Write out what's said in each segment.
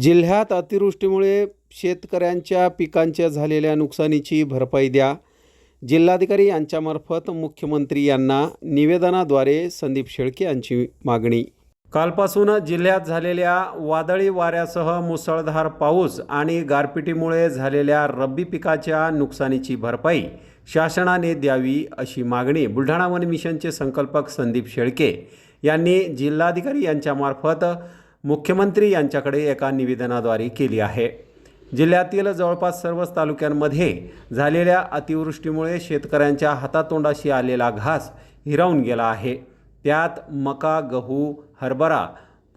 जिल्ह्यात अतिवृष्टीमुळे शेतकऱ्यांच्या पिकांच्या झालेल्या नुकसानीची भरपाई द्या. जिल्हाधिकारी यांच्यामार्फत मुख्यमंत्री यांना निवेदनाद्वारे संदीप शेळके यांची मागणी. कालपासून जिल्ह्यात झालेल्या वादळी वाऱ्यासह मुसळधार पाऊस आणि गारपिटीमुळे झालेल्या रब्बी पिकाच्या नुकसानीची भरपाई शासनाने द्यावी अशी मागणी बुलढाणा वन मिशनचे संकल्पक संदीप शेळके यांनी जिल्हाधिकारी यांच्यामार्फत मुख्यमंत्री यांच्याकडे एका निवेदनाद्वारे केली आहे. जिल्ह्यातील जवळपास सर्वच तालुक्यांमध्ये झालेल्या अतिवृष्टीमुळे शेतकऱ्यांच्या हातातोंडाशी आलेला घास हिरावून गेला आहे. त्यात मका गहू हरभरा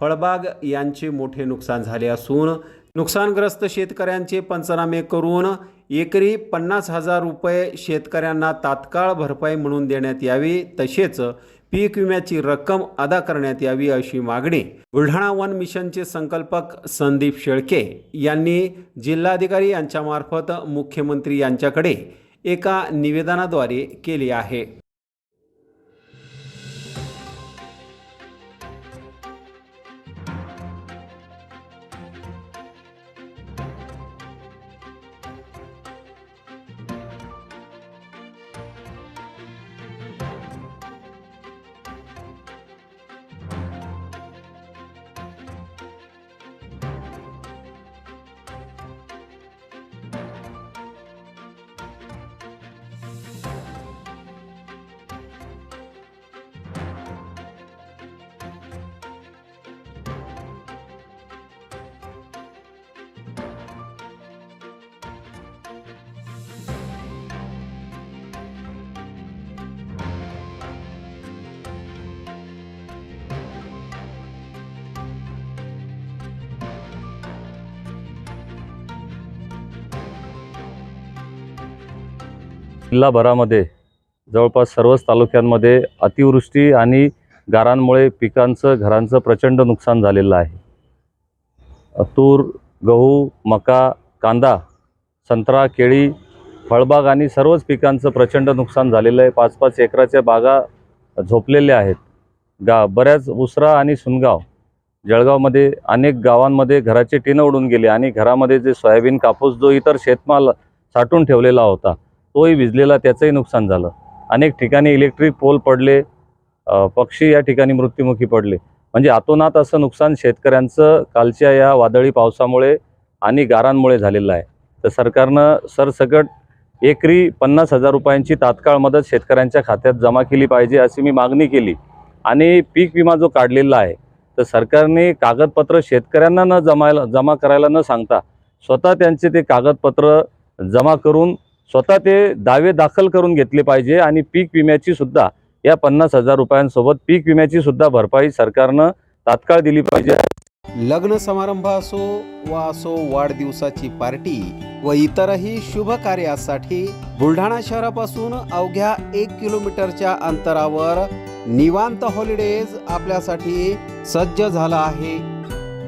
फळबाग यांचे मोठे नुकसान झाले असून नुकसानग्रस्त शेतकऱ्यांचे पंचनामे करून एकरी पन्नास हजार रुपये शेतकऱ्यांना तात्काळ भरपाई म्हणून देण्यात यावी तसेच पीक विम्याची रक्कम अदा करण्यात यावी अशी मागणी बुलढाणा वन मिशनचे संकल्पक संदीप शेळके यांनी जिल्हाधिकारी यांच्यामार्फत मुख्यमंत्री यांच्याकडे एका निवेदनाद्वारे केली आहे. जिल्हाभरामध्ये जवळपास सर्वच तालुक्यांमध्ये अतिवृष्टी आणि गारांमुळे पिकांचं घरांचं प्रचंड नुकसान झालेलं आहे. तूर गहू मका कांदा संत्रा केळी फळबाग आणि सर्वच पिकांचं प्रचंड नुकसान झालेलं आहे. पाच पाच एकराच्या बागा झोपलेल्या आहेत. गा बऱ्याच उसरा आणि सुनगाव जळगावमध्ये अनेक गावांमध्ये घराचे टिनं उडून गेले आणि घरामध्ये जे सोयाबीन कापूस जो इतर शेतमाल साठून ठेवलेला होता तोही विजलेला त्याचंही नुकसान झालं. अनेक ठिकाणी इलेक्ट्रिक पोल पडले पक्षी या ठिकाणी मृत्युमुखी पडले. म्हणजे आतोनात असं नुकसान शेतकऱ्यांचं कालच्या या वादळी पावसामुळे आणि गारांमुळे झालेलं आहे. तर सरकारनं सरसकट एकरी पन्नास हजार रुपयांची तात्काळ मदत शेतकऱ्यांच्या खात्यात जमा केली पाहिजे अशी मी मागणी केली. आणि पीक विमा जो काढलेला आहे तर सरकारने कागदपत्र शेतकऱ्यांना न जमायला जमा करायला न सांगता स्वतः त्यांचे ते कागदपत्र जमा करून स्वतः ते दावे दाखल करून घेतले पाहिजे आणि पीक विम्याची सुद्धा या पन्नास हजार रुपयांसोबत पीक विम्याची सुद्धा भरपाई सरकारनं तात्काळ दिली पाहिजे. लग्न समारंभ असो वा असो वाढदिवसाची पार्टी व इतरही शुभ कार्यासाठी बुलढाणा शहरापासून अवघ्या एक किलोमीटरच्या अंतरावर निवांत हॉलिडेज आपल्यासाठी सज्ज झाला आहे.